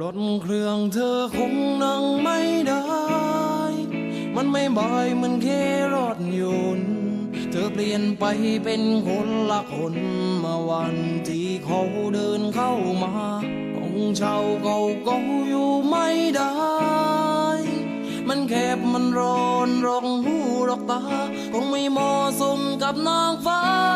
รถเครื่องเธอคงนั่งไม่ได้ มันไม่บายเหมันแค่รถยนต์เธอเปลี่ยนไปเป็นคนละคนมาวันที่เขาเดินเข้ามาของเช่าเก่าก็อยู่ไม่ได้ มันแคบมันร้อนรองหูรอกตา คงไม่เหมาะสมกับนางฟ้า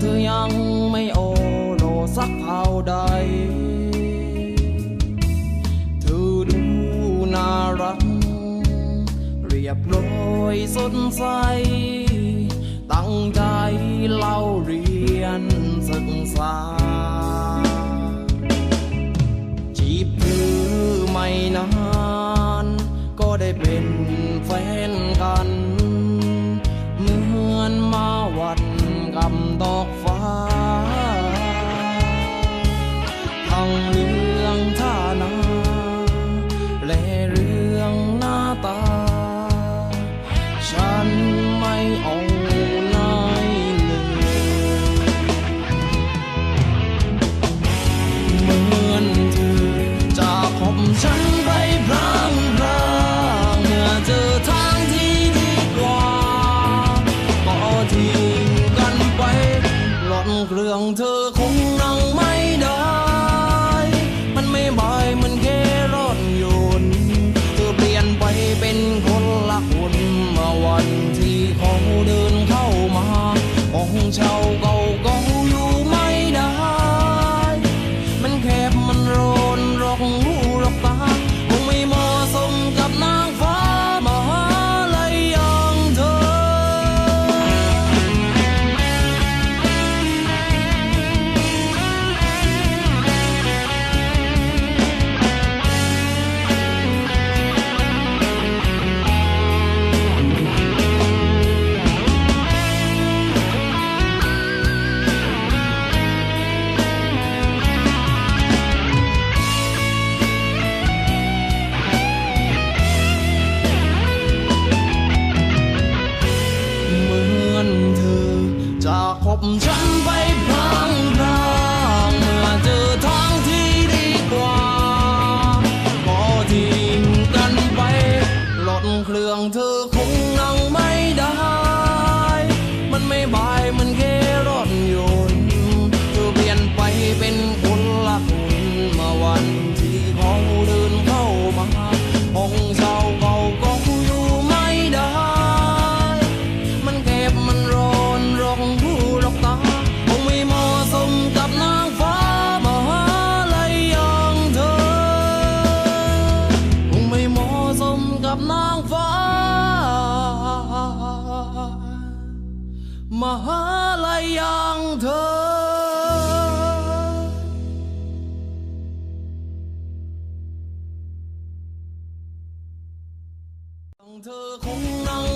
เธอยังไม่โอโลสักเท่าใด เธอดูน่ารัก เรียบร้อยสดใส ตั้งใจเล่าเรียนศึกษา จีบเธอไม่นาน ก็ได้เป็นแฟนกันำดอกฟ้า ทั้งเรื่องท่านา และเรื่องหน้าตา ฉันไม่เอา อนเครื่องเธอคงนั่งไม่ได้ มันไม่บายมันแค่รถยนยนเธอเปลี่ยนไปเป็นคนละคนเมื่อวันที่เขาเดินเข้ามา ของเช่าเก่า 唔准飞马来莱羊的羊的红囊